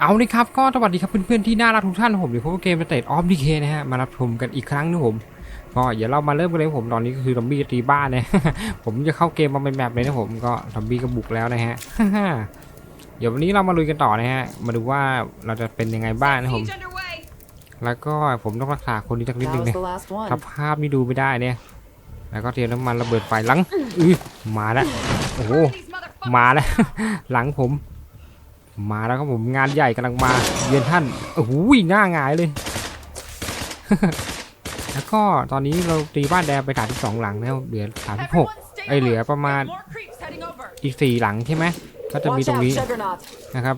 เอาเลยครับก็สวัสดีครับเพื่อนๆที่น่ารักทุกท่านผมเดี๋ยวพบกับเกมสเตทออฟดีเคนะฮะมารับชมกันอีกครั้งนะผมก็เดี๋ยวเรามาเริ่มกันเลยผมตอนนี้ก็คือซอมบี้จะตีบ้านนะผมจะเข้าเกมมาเป็นแบบเลยนะผมก็ซอมบี้ก็บุกแล้วนะฮะเดี๋ยววันนี้เรามาลุยกันต่อนะฮะมาดูว่าเราจะเป็นยังไงบ้างนะผม Siege underway. แล้วก็ผมต้องรักษาคนนี้สักนิด That นึง was เนี่ย the last one. สภาพนี่ดูไม่ได้เนี่ย แล้วก็เตรียมน้ำมันระเบิดไฟหลังอื้อมาแล้วโอ้โห Burn these motherfuckers มาแล้ว down. หลังผม มาแล้วครับผมงานใหญ่กำลังมาเยือนท่านโอ้โหหน้าหงายเลย แล้วก็ตอนนี้เราตีบ้านแดงไปถามที่สองหลังแล้วเหลือถามที่หกไอเหลือประมาณอีกสี่หลังใช่ไหมก็จะมีตรงนี้นะครับ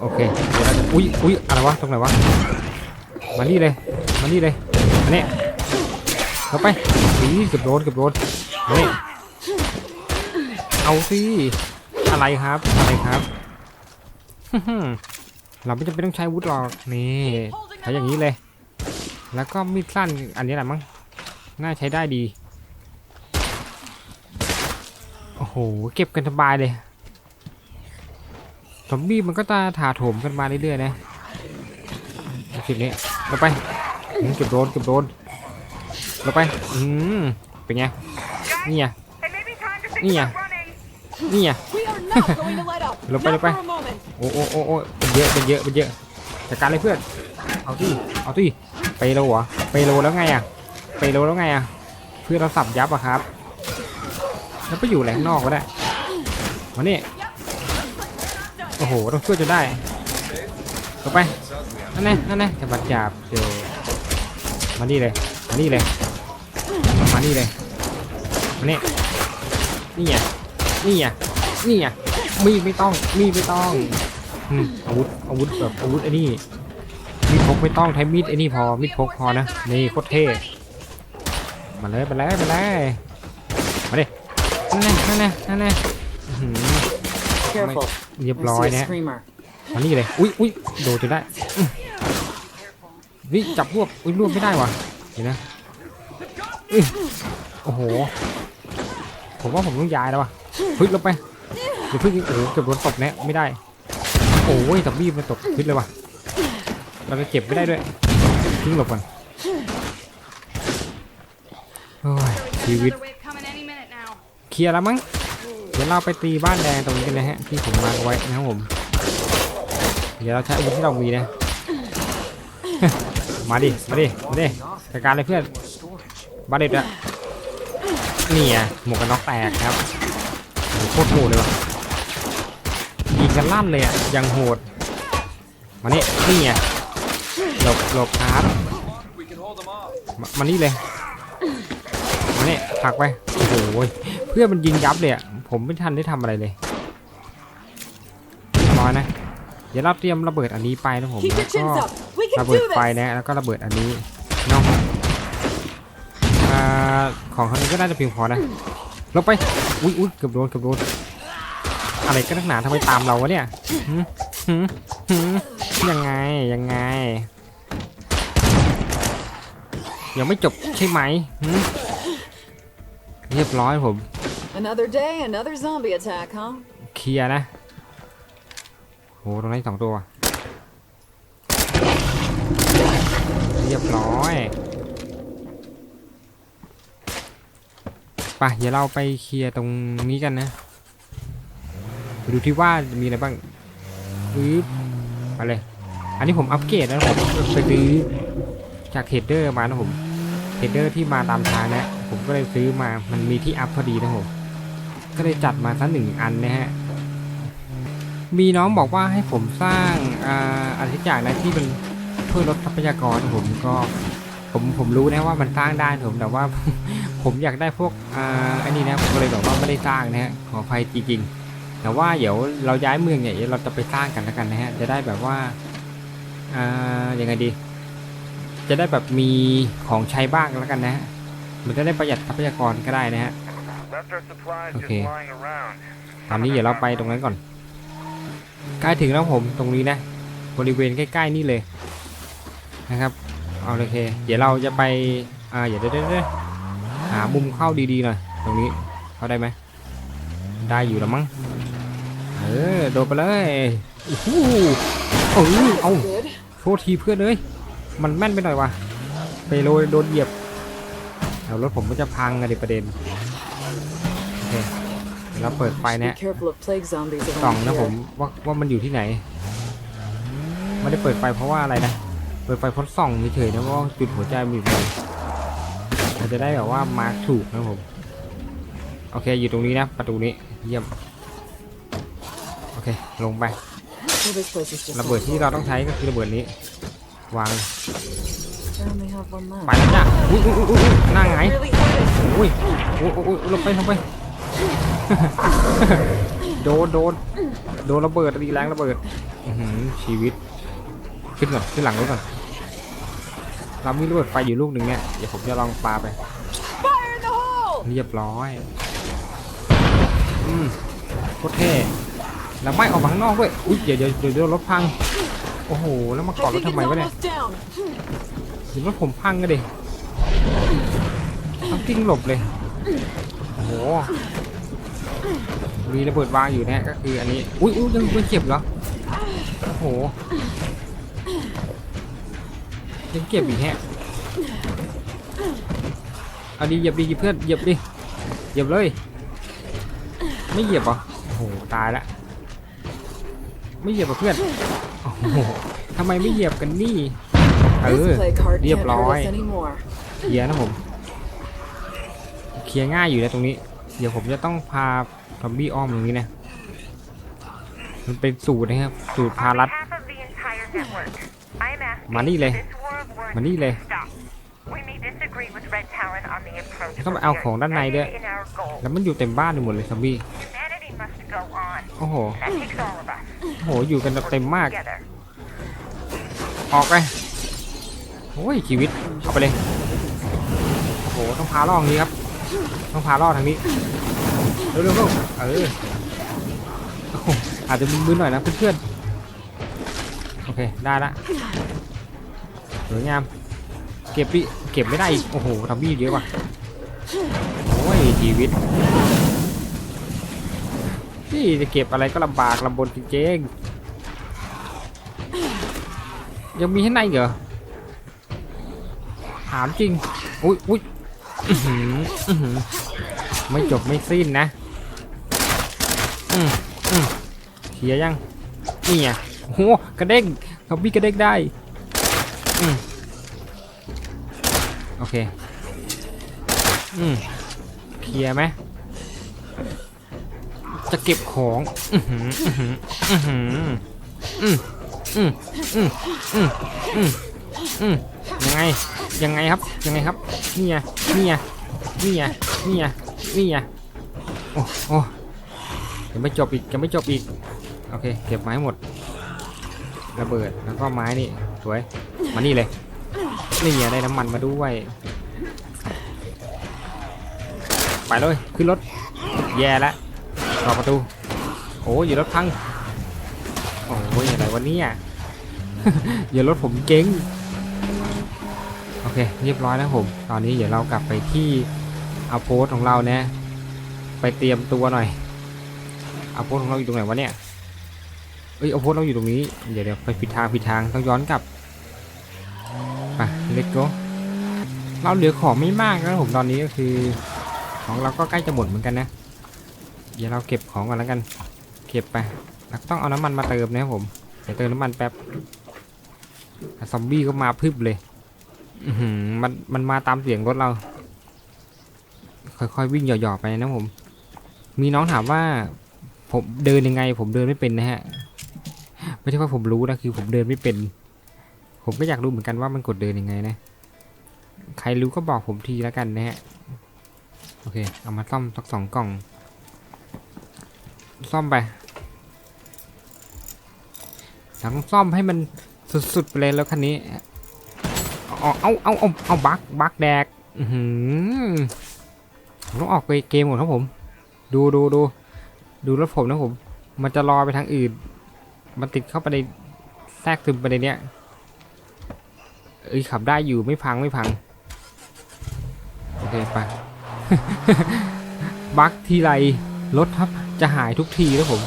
โอเคเดี๋ยวเราจะอุ้ยอุ้ยอะไรวะตรงไหนวะมานี่เลยมานี่เลยมาเนี่ยเข้าไปสีเกือบโดนเกือบโดนนี่เอาสิอะไรครับอะไรครับ เราไม่จำเป็นต้องใช้อาวุธหรอกนี่ใช้อย่างนี้เลย แล้วก็มีดสั้นอันนี้แหละมั้งน่าใช้ได้ดี โอ้โห เก็บกันสบายเลยซอมบี้มันก็จะถาโถมกันมาเรื่อยๆนะจุดนี้เราไปอืมเก็บโดนเก็บโดนเราไป อืมเป็นไงนี่ไง It may be นี่ไง We are not going to let up. Look, not look, for look. a moment. โอ้โอ้โอ้โอ้เป็นเยอะเป็นเยอะเป็นเยอะจัดการเลยเพื่อน เอาที่เอาที่ไปโลเหรอไปโลแล้วไงอะ ไปโลแล้วไงอะ เพื่อนเราสับยับอะครับ แล้วไปอยู่แหลงนอกก็ได้มานี่โอ้โหต้องช่วยจนได้ต่อไป นั่นแน่นั่นแน่จะบัดจับเดี๋ยวมานี่เลย มานี่เลย มานี่เลย มานี่นี่ไง นี่ไงนี่ไงมีดไม่ต้องมีดไม่ต้องอืมอาวุธอาวุธแบบอาวุธไอ้นี่มีดพกไม่ต้องใช้มีดไอ้นี่พอมีดพกพอนะนี่โคตรเท่มาเลยมาเลยมาเลยมาดินั่นแน่นั่นแน่นั่นแน่อื้อหือ Careful. เรียบ I ร้อย see a นะ screamer. มานี่เลยอุ้ยอุ้ยโดดจะได้อื้อนี่จับรวบอุ้ยรวบไม่ได้ว่ะเห็นนะอื้อโอ้โหผมว่าผมต้องย้ายแล้วว่ะ เฮ้ยลงไปเดี๋ยวเพิ่งโอ้โหเกือบโดนตบแน่ไม่ได้ โอ้ยตบบี้มันตกพิษเลยว่ะเราจะเก็บไม่ได้ด้วยทิ้งหลบก่อนโอ้ยชีวิตเคลียร์แล้วมั้งเดี๋ยวเราไปตีบ้านแดงตรงนี้กันนะฮะที่ผมมาไว้นะครับผม เดี๋ยวเราใช้อาวุธที่เรามีนะ มาดิ มาดิ มาดิจัดการเลยเพื่อนบาเด็ดอะนี่ไงหมวกกันน็อกแตกครับ โอ้โหโคตรโหดเลยว่ะยิงกันลั่นเลยอะยังโหดมานี่นี่ไงหลบหลบครับมามานี่เลยมาเนี่ยผลักไปโอ้โหเพื่อนมันยิงยับเลยอะผมไม่ทันได้ทำอะไรเลยร้อยนะเดี๋ยวเราเตรียมระเบิดอันนี้ไปนะผม Keep แล้ your วก็ chins up. We ระ can เบิด do ไฟ this. นะแล้วก็ระเบิดอันนี้เนาะอ่าของเขานี้ก็น่าจะเพียงพอนะลงไป อุ้ยอุ้ยเกือบโดนเกือบโดนอะไรก็นักหนาทำไมตามเราวะเนี่ยหืมหืมหืมยังไงยังไงยังไม่จบใช่ไหมหืมเรียบร้อยผม Another day, another zombie attack, huh? เคลียร์นะโหตรงนั้นสองตัว เรียบร้อย ไปเดี๋ยวเราไปเคลียร์ตรงนี้กันนะดูที่ว่ามีอะไรบ้างปึ๊บไปเลย อันนี้ผมอัปเกรดนะผมไปซื้อจากเทรดเดอร์มานะผมเทรดเดอร์ที่มาตามทางนะ ผมก็เลยซื้อมามันมีที่อัพพอดีนะผมก็เลยจัดมาสักหนึ่งอันนะฮะมีน้องบอกว่าให้ผมสร้างอ่าอะไรทุกอย่างนะที่มันช่วยลดทรัพยากรผมก็ ผมผมรู้นะว่ามันสร้างได้ผมแต่ว่า ผมอยากได้พวกอ่าอันนี้นะผมก็เลยบอกว่าไม่ได้สร้างนะฮะขออภัยจริงๆแต่ว่าเดี๋ยวเราย้ายเมืองเนี่ยเราจะไปสร้างกันแล้วกันนะฮะจะได้แบบว่าอ่ายังไงดี จะได้แบบมีของใช้บ้างแล้วกันนะฮะมันจะได้ประหยัดทรัพยากรก็ได้นะฮะ Left our supplies Okay. just lying around. ตอนนี้เดี๋ยวเราไปตรงนั้นก่อนใกล้ถึงแล้วผมตรงนี้นะ บริเวณใกล้ ๆ นี่เลยนะครับ เอาโอเค เดี๋ยวเราจะไป อ่าเดี๋ยวเดี๋ยวเดี๋ยวหามุมเข้าดีๆหน่อยตรงนี้เข้าได้ไหมได้อยู่แล้วมั้งเออโดนไปเลยโอ้โหเออเอาโทษทีเพื่อนเลยมันแม่นไปหน่อยวะไปโรยโดนเหยียบแล้วรถผมก็จะพังกันดิประเด็นโอเคเดี๋ยวเราเปิดไฟนี่ย careful of plague zombies ส่องนะผมว่าว่ามันอยู่ที่ไหนไม่ได้เปิดไฟเพราะว่าอะไรนะ เปิดไฟพราะส่องเฉยๆนะว่าจุดหัวใจมีอะไรเราจะได้แบบว่ามาร์คถูกนะผม โอเคอยู่ตรงนี้นะประตูนี้เยี่ยม โอเคลงไประเบิดที่เราต้องใช้ก็คือระเบิดนี้ วางไปแล้วจ้ะอุ้ยอุ้ยอุ้ยหน้าไงอุ้ยอุ้ยอุ้ยลงไปลงไปโดนโดนโดนระเบิดตีแรงระเบิดชีวิต ขึ้นก่อนขึ้นหลังรถก่อน เรามีระเบิดไฟอยู่ลูกหนึ่งเนี่ย เดี๋ยวผมจะลองปาไป Fire in the hole! เรียบร้อย อืมโคตรเท่แล้วไม่ออกมาข้างนอกด้วย อุ้ยเดี๋ยวเดี๋ยวเดี๋ยวเดี๋ยวรถพัง โอ้โห แล้วมาเกาะ I รถ think ทำ it's ไมวะเนี่ย almost down. เห็นรถผมพังก็ดิต้องกิ้งหลบเลย โอ้โห มีระเบิดวางอยู่เนี่ยก็คืออันนี้ อุ้ยอุ้ยยังยังเจ็บเหรอ โอ้โห ยังเก็บอีกแฮะเอาดีเหยียบดีเพื่อนเหยียบดิเหยียบเลย ไม่เหยียบเหรอโอ้โหตายละไม่เหยียบเหรอเพื่อนโอ้โหทำไมไม่เหยียบกันนี่เออ This plague heart เรียบ can't ร้อย hurt us anymore. เคลียร์นะผมเคลียร์ง่ายอยู่นะตรงนี้ เดี๋ยวผมจะต้องพาซอมบี้อ้อมตรงนี้นะมันเป็นสูตรนะครับ สูตรพา On รัด behalf of the entire network, I am asking มานี่เลย มานี่เลย to stop. We may disagree with Red Talon on the approach, ต้องไป but เอา we ของ are ด้านในด้วย united in our goal. แล้วมันอยู่เต็มบ้านไปหมดเลยซอมบี้ Humanity must go on. โอ้โห That takes all of us โอ้โห อยู่กันเต็มมาก together. ออกไปโอ้ยชีวิตเอาไปเลย โอ้โห ต้องพาล่อทางนี้ครับ ต้องพาล่อทางนี้ เร็วๆเร็วเออโอ้โหอาจจะมึนๆหน่อยนะเพื่อนๆ โอเค ได้ละ สวยงาม เก็บดิเก็บไม่ได้อีก โอ้โหทำบี้เยอะว่ะ โอ้ยชีวิตนี่จะเก็บอะไรก็ลำบากลำบนจริงๆยังมีให้ในเหรอ ถามจริง อุ้ยอุ้ยไม่จบไม่สิ้นนะเคลียยัง นี่ไงโอ้โหกระเด้งเขาบี้กระเด้งได้ อืมโอเค อืมเคลียร์ไหมจะเก็บของ อือหือ อื้อหือ อื้อหือ อืมอืมอืมอืมอืมอืมยังไง ยังไงครับ ยังไงครับ นี่ไงนี่ไงนี่ไงนี่ไงนี่ไงโอ้โอ้ยังไม่จบอีก ยังไม่จบอีก โอเค เก็บไม้หมด ระเบิด แล้วก็ไม้นี่ สวย มานี่เลยนี่ไงได้น้ำมันมาด้วยไปเลยขึ้นรถแย่แล้วต่อประตูโอ้ยอย่ารถพังโอ้ยอะไรวะเนี่ยอย่ารถผมเก่งโอเคเรียบร้อยแล้วผม ตอนนี้เดี๋ยวเรากลับไปที่อาโพสของเราเนะไปเตรียมตัวหน่อยอาโพสของเราอยู่ตรงไหนวะเนี่ยเอ้ยอาโพสเราอยู่ตรงนี้เดี๋ยวเดี๋ยวไปผิดทางผิดทางต้องย้อนกลับ ไปเล็กโกเราเหลือของไม่มากนะผมตอนนี้ก็คือ ของเราก็ใกล้จะหมดเหมือนกันนะ เดี๋ยวเราเก็บของก่อนแล้วกัน เก็บไปต้องเอาน้ำมันมาเติมนะครับผมเดี๋ยวเติมน้ำมันแป๊บซอมบี้ก็มาพึบเลยอืมันมันมาตามเสียงรถเรา ค่อยๆวิ่งหย่อๆไปนะผม มีน้องถามว่า ผมเดินยังไง ผมเดินไม่เป็นนะฮะ ไม่ใช่ว่าผมรู้นะคือผมเดินไม่เป็น ผมก็อยากรู้เหมือนกันว่ามันกดเดินยังไงนะ ใครรู้ก็บอกผมทีแล้วกันนะฮะ โอเค เอามาซ่อมสักสองกล่อง ซ่อมไปอยากซ่อมให้มันสุดๆไปเลยแล้วคันนี้ เอาเอาเอาเอาเอาบักบักแดก อือหือผมต้องออกไปเกมก่อนครับผม ดูดูดูดูรถผมนะผม มันจะรอไปทางอื่น มันติดเข้าไปในแทรกซึมไปในเนี้ย เอ้ยขับได้อยู่ไม่พังไม่พังโอเคไป บักทีไรรถครับจะหายทุกทีแล้วผม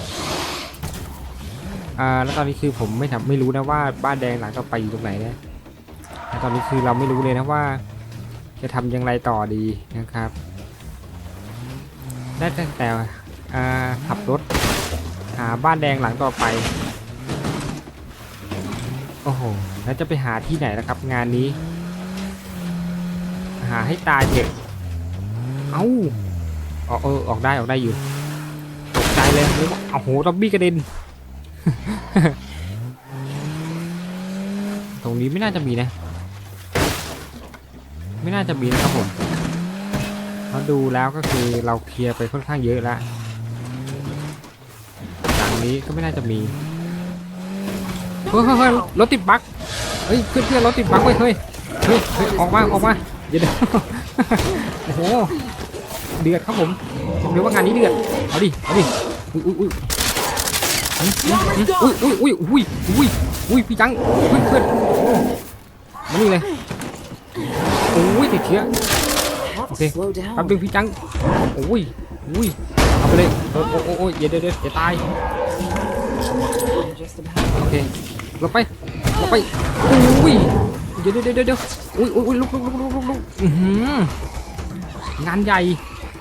อ่าแล้วตอนนี้คือผมไม่ทำไม่รู้นะว่าบ้านแดงหลังต่อไปอยู่ตรงไหนนะแล้วตอนนี้คือเราไม่รู้เลยนะว่า จะทำอย่างไรต่อดีนะครับได้ตั้งแต่อ่าขับรถหาบ้านแดงหลังต่อไป โอ้โห แล้วจะไปหาที่ไหนล่ะครับ งานนี้ หาให้ตายเถอะเอ้าออกเออออกได้ออกได้อยู่ตกใจเลยโอ้โหตอมบี้กระเด็น ตรงนี้ไม่น่าจะมีนะ ไม่น่าจะมีนะครับผมเราดูแล้วก็คือเราเคลียร์ไปค่อนข้างเยอะแล้วหลังนี้ก็ไม่น่าจะมี เฮ้ยเฮ้ยเฮ้ยรถติดบั๊ก เฮ้ยเพื่อนเพื่อนรถติดบั๊กเว้ยเฮ้ยเฮ้ยเฮ้ยออกมาออกมาเดี๋ยวเดี๋ยวโอ้โหเดือดครับผมผมเรียกว่างานนี้เดือดเอาดิเอาดิอุ้ยอุ้ยอุ้ยอุ้ยอุ้ยอุ้ยอุ้ยอุ้ยอุ้ยพี่จังเพื่อนเพื่อนมานี่เลยโอ้ยติดเชื้อ Have to Okay. slow down. แป๊บนึงพี่จังโอ้ยอุ้ยเอาไปเลยโอ้โอ้โอ้ยเดี๋ยวเดี๋ยวเดี๋ยวตายโอเคลงไป ลงไปอุ้ยเดี๋ยวเดี๋ยวเดี๋ยวเดี๋ยวอุ้ยอุ้ยลุกลุกลุกลุกลุกลุกอือหืองานใหญ่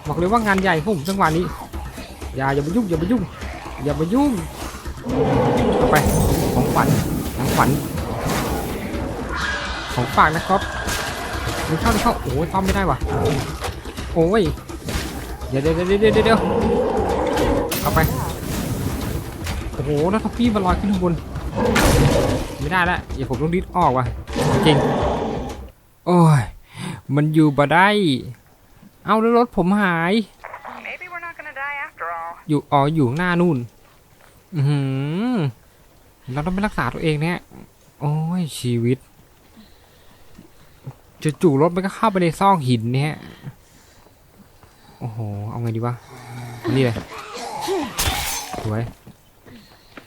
บอกเลยว่างานใหญ่ผมจังหวะนี้อย่าอย่ามายุ่งอย่ามายุ่งอย่ามายุ่งเอาไปของขวัญของขวัญของฝากนะครับเข้าไม่เข้าโอ้ยต้อมไม่ได้ว่ะโอ้ยเดี๋ยวเดี๋ยวเดี๋ยวเดี๋ยวเดี๋ยวเอาไปโอ้โหแล้วท็อปปี้มาลอยขึ้นข้างบน ไม่ได้ละอย่าผมต้องดิดออกว่ะจริง โอ้ย มันอยู่บ่ได้ เอาแล้วรถผมหาย Maybe we're not gonna die after all. อยู่อ๋ออยู่ข้างหน้านู่น อือหือเราต้องไปรักษาตัวเองเนี่ย โอ้ยชีวิตจู่ๆรถมันก็เข้าไปในซอกหินเนี่ยโอ้โห เอาไงดีวะ นี่เลยสวย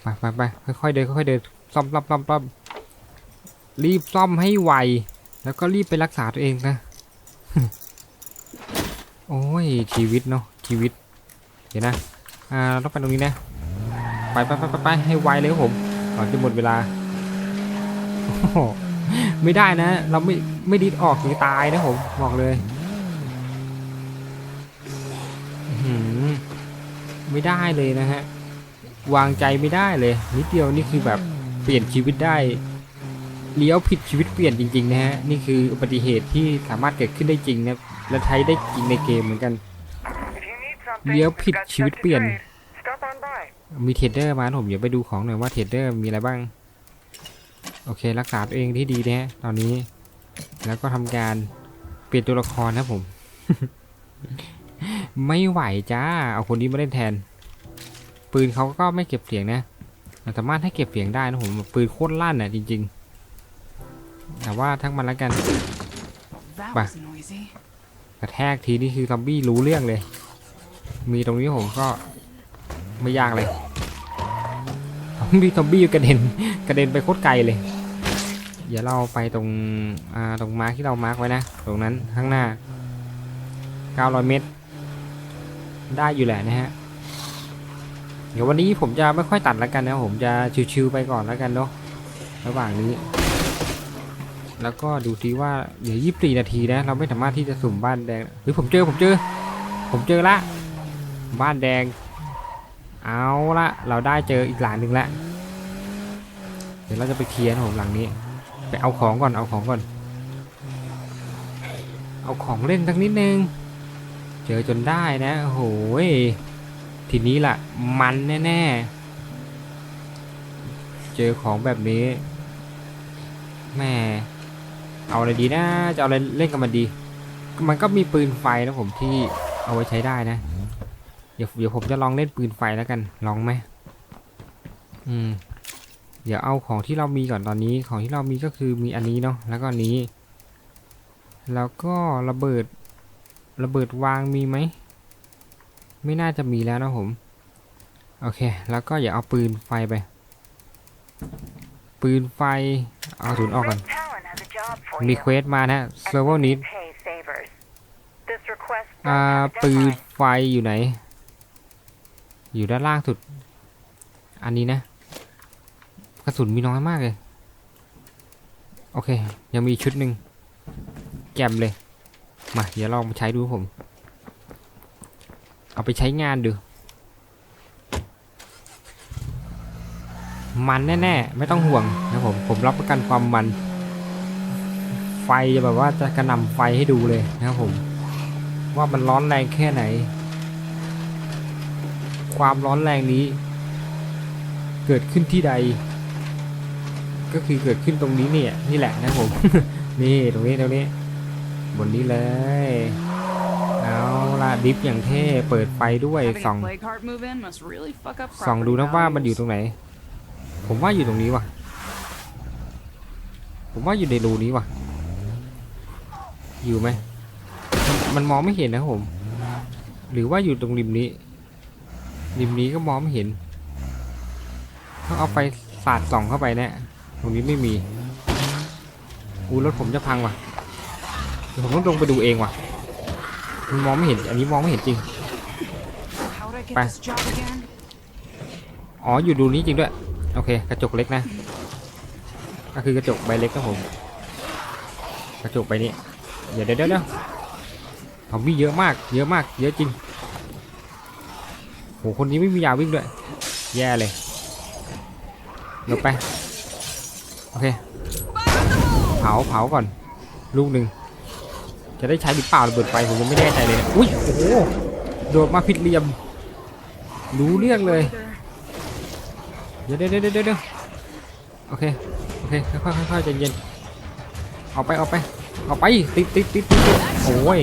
ไปไปไปค่อยๆเดินค่อยๆเดินซ่อมซ่อมซ่อมซ่อมรีบซ่อมให้ไว แล้วก็รีบไปรักษาตัวเองนะ โอ้ยชีวิตเนาะชีวิต เดี๋ยวนะ อ่าเราต้องไปตรงนี้นะ ไปไปไปไปไปให้ไวเลยครับผมก่อนจะหมดเวลา ไม่ได้นะ เราไม่ไม่ดิดออกถึงตายนะผมบอกเลยไม่ได้เลยนะฮะ วางใจไม่ได้เลย นิดเดียวนี่คือแบบเปลี่ยนชีวิตได้เลี้ยวผิดชีวิตเปลี่ยนจริงๆนะฮะนี่คืออุบัติเหตุที่สามารถเกิดขึ้นได้จริงนะและใช้ได้จริงในเกมเหมือนกัน If you need something, เลี้ยวผิด we've got ชีวิต stuff to เปลี่ยน trade. Stop on by. มีเทรดเดอร์มานะผมเดี๋ยวไปดูของหน่อยว่าเทรดเดอร์มีอะไรบ้าง โอเครักษาตัวเองที่ดีนะฮะตอนนี้ แล้วก็ทำการเปลี่ยนตัวละครนะผม ไม่ไหวจ้า เอาคนนี้มาเล่นแทน ปืนเขาก็ไม่เก็บเสียงนะเราสามารถให้เก็บเสียงได้นะผมปืนโคตรลั่นอะจริง ๆ แต่ว่าทั้งมันแล้วกัน That Bah. was noisy. กระแทกทีนี่คือซอมบี้รู้เรื่องเลย มีตรงนี้ผมก็ไม่ยากเลยมีซอมบี้กระเด็นกระเด็นไปโคตรไกลเลย เดี๋ยวเราไปตรงอ่าตรงมาร์คที่เรามาร์คไว้นะ ตรงนั้นข้างหน้า 900 เมตร ได้อยู่แหละนะฮะ เดี๋ยววันนี้ผมจะไม่ค่อยตัดแล้วกันนะผมจะชิวๆไปก่อนแล้วกันเนาะระหว่างนี้ แล้วก็ดูทีว่าเหลือยี่สิบสี่นาทีนะ เราไม่สามารถที่จะสุ่มบ้านแดงเฮ้ยผมเจอผมเจอ ผมเจอละ บ้านแดง เอาละเราได้เจออีกหลังหนึ่งละเดี๋ยวเราจะไปเคลียร์ผมหลังนี้ ไปเอาของก่อนเอาของก่อน เอาของเล่นสักนิดนึง เจอจนได้นะโอ้โห ทีนี้ล่ะ มันแน่ ๆ เจอของแบบนี้แม่เอาอะไรดีนะจะเอาอะไรเล่นกับมันดี มันก็มีปืนไฟนะผมที่เอาไว้ใช้ได้นะ เดี๋ยวเดี๋ยวผมจะลองเล่นปืนไฟแล้วกันลองไหมอืมเดี๋ยวเอาของที่เรามีก่อนตอนนี้ของที่เรามีก็คือมีอันนี้เนาะแล้วก็อันนี้ แล้วก็ระเบิดระเบิดวางมีไหม ไม่น่าจะมีแล้วนะผม โอเค แล้วก็อย่าเอาปืนไฟไป ปืนไฟ เอาศูนออกก่อน มีเควสมานะ and server we need pay savers. This request อ่า doesn't have a ปืนไฟอยู่ไหน อยู่ด้านล่างสุด อันนี้นะ กระสุนมีน้อยมากเลย โอเค ยังมีชุดหนึ่งแกมเลย มา เดี๋ยวลองมาใช้ดูผม เอาไปใช้งานดู มันแน่ๆ ไม่ต้องห่วงนะผม ผมรับประกันความมัน ไฟจะแบบว่าจะกระนำไฟให้ดูเลยนะครับผม ว่ามันร้อนแรงแค่ไหน ความร้อนแรงนี้ เกิดขึ้นที่ใด ก็คือเกิดขึ้นตรงนี้เนี่ยนี่แหละนะผม นี่ตรงนี้ตรงนี้ บนนี้เลย ดิฟอย่างเท่เปิดไฟด้วย Having ส่อง a plague heart move in must really fuck up ส่องดู property นะว่ามันอยู่ values. ตรงไหน ผมว่าอยู่ตรงนี้ว่ะ ผมว่าอยู่ในรูนี้ว่ะ อยู่ไหมมันมันมองไม่เห็นนะครับผม หรือว่าอยู่ตรงริมนี้ ริมนี้ก็มองไม่เห็นต้องเอาไฟสาดส่องเข้าไปแน่ตรงนี้ไม่มีอูรถผมจะพังว่ะเดี๋ยวผมต้องลงไปดูเองว่ะ มันมองไม่เห็น อันนี้มองไม่เห็นจริง How'd I get Bye. this job again? อ๋อ อยู่ดูนี้จริงด้วย โอเค กระจกเล็กนะ ก็คือกระจกใบเล็กครับผม กระจกใบนี้ เดี๋ยวเดี๋ยวเดี๋ยวเดี๋ยวเขามีเยอะมาก เยอะมาก เยอะจริงโหคนนี้ไม่มียาวิ่งด้วย แย่เลยหลบไป โอเค เผาเผาก่อน ลูกหนึ่ง จะได้ใช้หรือเปล่าระเบิดไฟผมยังไม่แน่ใจเลยนะอุ้ยโอ้โหโดดมาผิดเหลี่ยม รู้เรื่องเลยเดี๋ยวเดี๋ยวเดี๋ยวเดี๋ยวเดี๋ยวโอเคโอเคค่อยๆค่อยๆใจเย็นออกไปออกไปออกไปติดติดติดติดโอ้ย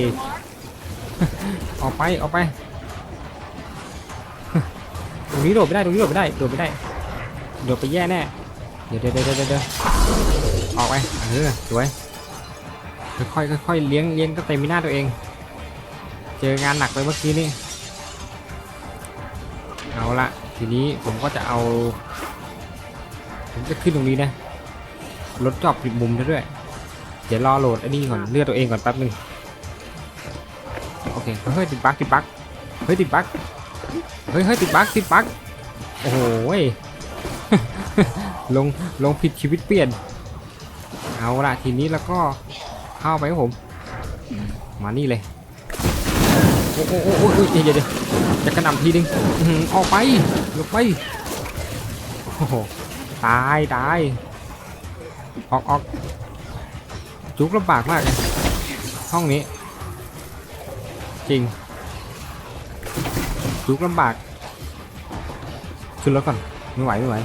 ออกไปออกไปตรงนี้โดดไม่ได้ตรงนี้โดดไม่ได้โดดไม่ได้โดดไปแย่แน่เดี๋ยวเดี๋ยวเดี๋ยวเดี๋ยวเดี๋ยวออกไปเออสวย ค่อยๆค่อยๆเลี้ยงเลี้ยงก็เต็มมีหน้าตัวเอง เจองานหนักไปเมื่อกี้นี่เอาละทีนี้ผมก็จะเอา ผมจะขึ้นตรงนี้นะรถจอบปิดมุมด้วย เดี๋ยวรอโหลดไอ้นี่ก่อนเลือกตัวเองก่อนแป๊บหนึงโอเคเฮ้ยติดบั๊กติดบั๊กเฮ้ยติดบั๊กเฮ้ยเฮ้ยติดบั๊กติดบั๊กโอ้โหลงลงผิดชีวิตเปลี่ยน เอาละทีนี้แล้วก็ เข้าไปครับผม มานี่เลย โอ้โหโอ้โอ้โหเดี๋ยวเดี๋ยวเดี๋ยวจะกระหน่ำทีนึงออหือออกไปหลบไปโอ้โหตายตายออกออกจุกลำบากมากเลยห้องนี้ จริง จุกลำบากขึ้นรถก่อนไม่ไหวไม่ไหว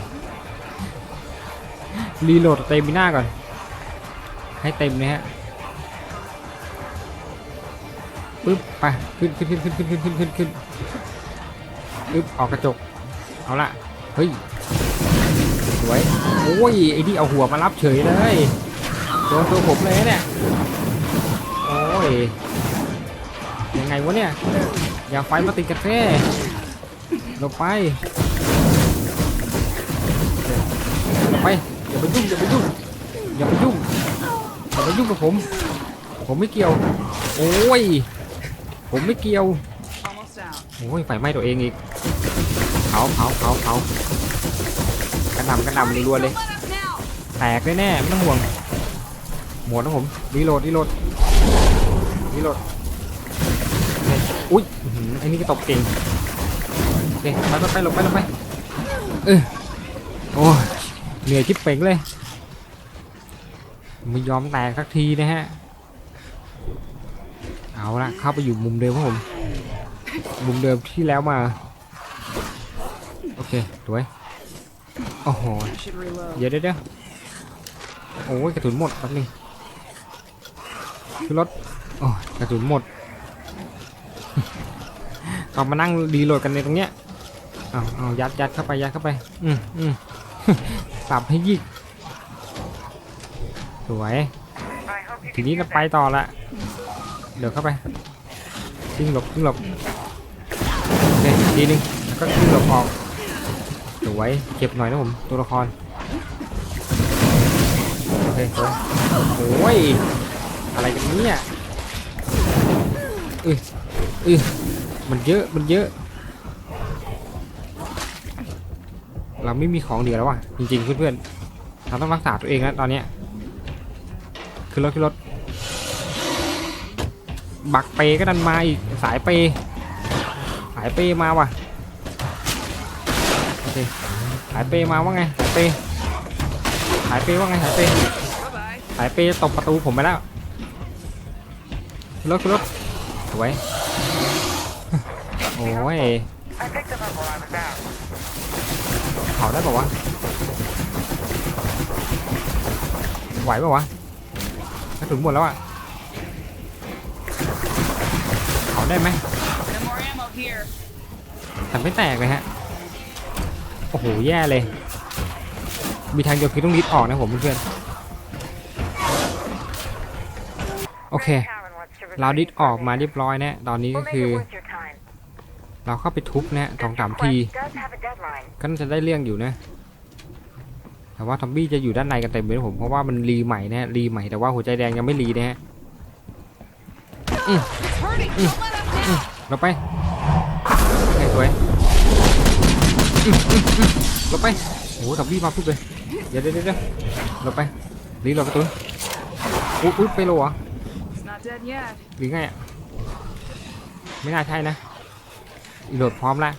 รีโหลดเต็มหน้าก่อน ให้เต็มนะฮะ ปึ๊บไปขึ้นขึ้นขึ้นขึ้นขึ้นขึ้นขึ้นขึ้นขึ้นปึ๊บออกกระจก เอาละเฮ้ยสวยโอ้ยไอ้ที่เอาหัวมารับเฉยเลยโดนตัวผมเลยเนี่ยโอ้ยยังไงวะเนี่ยอย่าไฟมาติดกันแท้หลบไปหลบไปอย่าไปยุ่งอย่าไปยุ่งอย่าไปยุ่งอย่าไปยุ่งกับผม ผมไม่เกี่ยว โอ้ย ผมไม่เกี่ยวโอ้ยไฟไหม้ตัวเองอีกเผาเผาเผาเผากระหน่ำกระหน่ำรัวเลย Let up now. แตกแน่ๆไม่ต้องห่วงหมดนะผมรีโหลดรีโหลดรีโหลดอุ้ยไอ้นี่ก็ตบเก่งโอเคไปไปไปลงไปลงไปเออโอ้ยเหนื่อยชิบเป่งเลยไม่ยอมแตกสักทีนะฮะ เอาละเข้าไปอยู่มุมเดิมครับผม มุมเดิมที่แล้วมา โอเคสวยโอ้โหเดี๋ยวเดี๋ยวเดี๋ยวโอ้ยกระสุนหมดแป๊บนึงคือรถโอ้กระสุนหมดเอามานั่งรีโหลดกันในตรงเนี้ยเอาเอายัดยัดเข้าไปยัดเข้าไป อืมอืมสับให้ยิกสวย ทีนี้เราไปต่อละ เดี๋ยวเข้าไปทิ้งหลบทิ้งหลบโอเคทีนึงแล้วก็ทิ้งหลบออกสวยเจ็บหน่อยนะผมตัวละครโอเคโอ้ยอะไรกันเนี่ยอ้ยเอ้ยมันเยอะมันเยอะ เราไม่มีของเหลือแล้วว่ะจริงๆเพื่อนๆเราต้องรักษาตัวเองแล้วตอนเนี้ยขึ้นรถขึ้นรถ บักเปก็ดันมาอีกสายเปสายเปมาว่ะโอเคสายเปมาว่าไงสายเปสายเปว่าไงสายเปสายเปตบประตูผมไปแล้วขึ้นรถรถสวยโอ้ยเผาได้ป่าวะไหวป่าวะกระสุนหมดแล้วอะ ได้ไหม No more ammo here. แต่ไม่แตกเลยฮะ โอ้โห แย่เลย มีทางเดียวคือต้องริดออกนะผมเพื่อนๆโอเค Red Talon wants to เรา recruit ดิด you ออก further. มาเรียบร้อยนะตอนนี้ We'll ก็ make คือ it worth your time. เราเข้าไปทุบนะสอง This สามที request does have a deadline. ก็น่าจะได้เรื่องอยู่นะ แต่ว่าทอมบี้จะอยู่ด้านในกันเต็มเลยนะผมเพราะว่ามันรีใหม่นะฮะรีใหม่แต่ว่าหัวใจแดงยังไม่รีนะฮะ It's hurting. Don't let up now. เราไปโอเคสวยอืมอืมอืมเราไปโอ้โหทอมบี้มาปุ๊บเลยเดี๋ยวเดี๋ยวเดี๋ยวเราไปรีหลดประตูอุ๊ยอุ๊ยไปโหลเหรอ It's not dead yet. หรือไงอะไม่น่าใช่นะรีโหลดพร้อมละ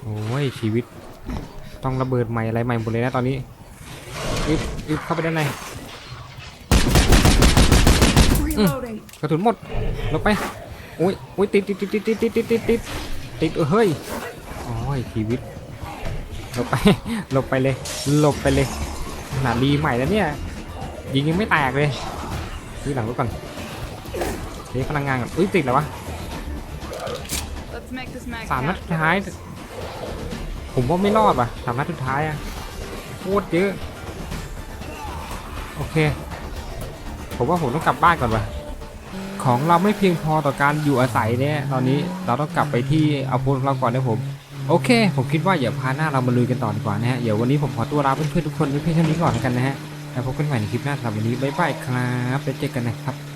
โอ้ยชีวิต ต้องระเบิดใหม่อะไรใหม่หมดเลยนะตอนนี้อึบอึบเข้าไปด้านในกระสุนหมดหลบไป อ้ยโอ้ยติดติดติดติดติดติดติดติดติดติดเออเฮ้ยโอ้ยชีวิตหลบไปหลบไปเลยหลบไปเลยขนาดรีใหม่แล้วเนี่ยยิงยังไม่แตกเลยซื้อหลังรถก่อนเทพลังงานก่อนอุ้ยติดแล้ววะ Let's make this mag สามนัด count. สุดท้าย ผมว่าไม่รอดว่ะสามนัดสุดท้ายอะโคตรเยอะโอเค ผมว่าผมต้องกลับบ้านก่อนว่ะ ของเราไม่เพียงพอต่อการอยู่อาศัยเนี่ย ตอนนี้เราต้องกลับไปที่อาโพลของเราก่อนนะผม โอเค ผมคิดว่าอย่าพาหน้าเรามาลุยกันต่อดีกว่านะฮะ เดี๋ยววันนี้ผมขอตัวลาเพื่อนๆทุกคนไว้เพียงเท่านี้ก่อนแล้วกันนะฮะ แล้วพบกันใหม่ในคลิปหน้าสำหรับวันนี้บ๊ายบายครับแล้วเจอกันนะครับ